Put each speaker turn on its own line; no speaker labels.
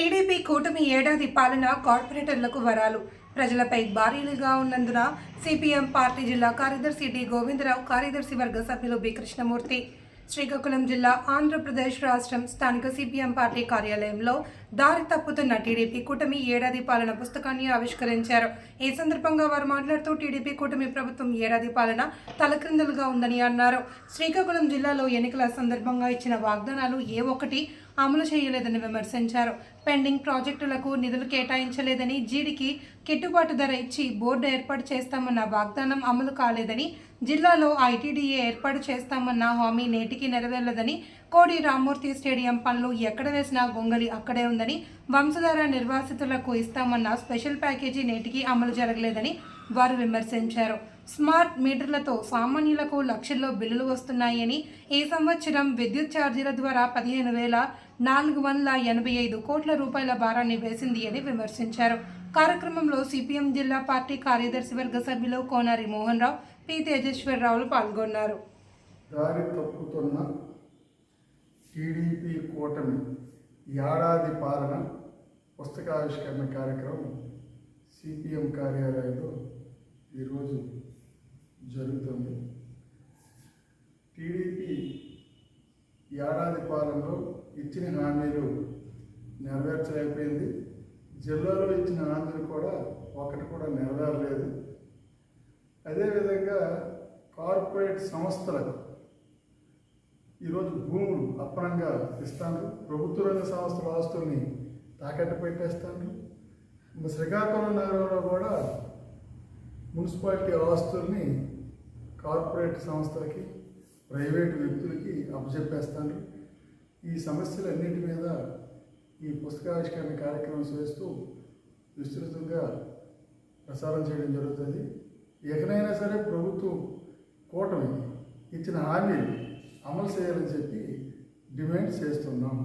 TDP కూటమి ఏడాది పాలన కార్పొరేటర్లకు వరాలు. ప్రజలపై భారీలుగా ఉన్నందున సిపిఎం పార్టీ జిల్లా కార్యదర్శి డి. గోవిందరావు కార్యదర్శి వర్గ సభ్యులు బి. కృష్ణమూర్తి శ్రీకాకుళం జిల్లా ఆంధ్రప్రదేశ్ రాష్ట్రం స్థానిక సిపిఎం పార్టీ కార్యాలయంలో దారి తప్పుతున్న టీడీపీ కూటమి ఏడాది పాలన పుస్తకాన్ని ఆవిష్కరించారు. ఈ సందర్భంగా వారు మాట్లాడుతూ టీడీపీ కూటమి ప్రభుత్వం ఏడాది పాలన తలక్రిందులుగా ఉందని అన్నారు. శ్రీకాకుళం జిల్లాలో ఎన్నికల సందర్భంగా ఇచ్చిన వాగ్దానాలు ఏ ఒక్కటి అమలు చేయలేదని విమర్శించారు. పెండింగ్ ప్రాజెక్టులకు నిధులు కేటాయించలేదని జీడికి గిట్టుబాటు ధర ఇచ్చి బోర్డు ఏర్పాటు చేస్తామన్న వాగ్దానం అమలు కాలేదని జిల్లాలో ఐటీడీఏ ఏర్పాటు చేస్తామన్న హామీ నేటికి నెరవేరలేదని కోడి రామ్మూర్తి స్టేడియం పనులు ఎక్కడ వేసినా గొంగలి అక్కడే ఉందని వంశధార నిర్వాసితులకు ఇస్తామన్న స్పెషల్ ప్యాకేజీ నేటికి అమలు జరగలేదని వారు విమర్శించారు. స్మార్ట్ మీటర్లతో సామాన్యులకు లక్షల్లో బిల్లులు వస్తున్నాయని ఈ సంవత్సరం విద్యుత్ ఛార్జీల ద్వారా పదిహేను వేల నాలుగు వందల ఎనభై ఐదు కోట్ల రూపాయల భారాన్ని వేసింది అని విమర్శించారు. కార్యక్రమంలో సిపిఎం జిల్లా పార్టీ కార్యదర్శి వర్గ సభ్యులు కోనారి మోహన్ రావు పి తేజేశ్వరరావులు పాల్గొన్నారు.
దారి తప్పుతున్న టీడీపీ కూటమి ఏడాది పాలన పుస్తకావిష్కరణ కార్యక్రమం సిపిఎం కార్యాలయంలో ఈరోజు జరుగుతుంది. టీడీపీ ఏడాది పాలనలో ఇచ్చిన హామీలు నెరవేర్చలేకపోయింది. జిల్లాలో ఇచ్చిన హామీలు కూడా ఒకటి కూడా నెరవేరలేదు. అదేవిధంగా కార్పొరేట్ సంస్థలకు ఈరోజు భూములు అప్పనంగా ఇస్తాను ప్రభుత్వ రంగ సంస్థల ఆస్తుల్ని తాకట్టు పెట్టేస్తాను శ్రీకాకుళం నగరంలో కూడా మున్సిపాలిటీ ఆస్తుల్ని కార్పొరేట్ సంస్థలకి ప్రైవేటు వ్యక్తులకి అప్పచెప్పేస్తాను ఈ సమస్యలన్నింటి మీద ఈ పుస్తకావిష్కరణ కార్యక్రమం చేస్తూ విస్తృతంగా ప్రసారం చేయడం జరుగుతుంది. ఎక్కడైనా సరే ప్రభుత్వం కూటమి ఇచ్చిన హామీలు అమలు చేయాలని చెప్పి డిమాండ్ చేస్తున్నాం.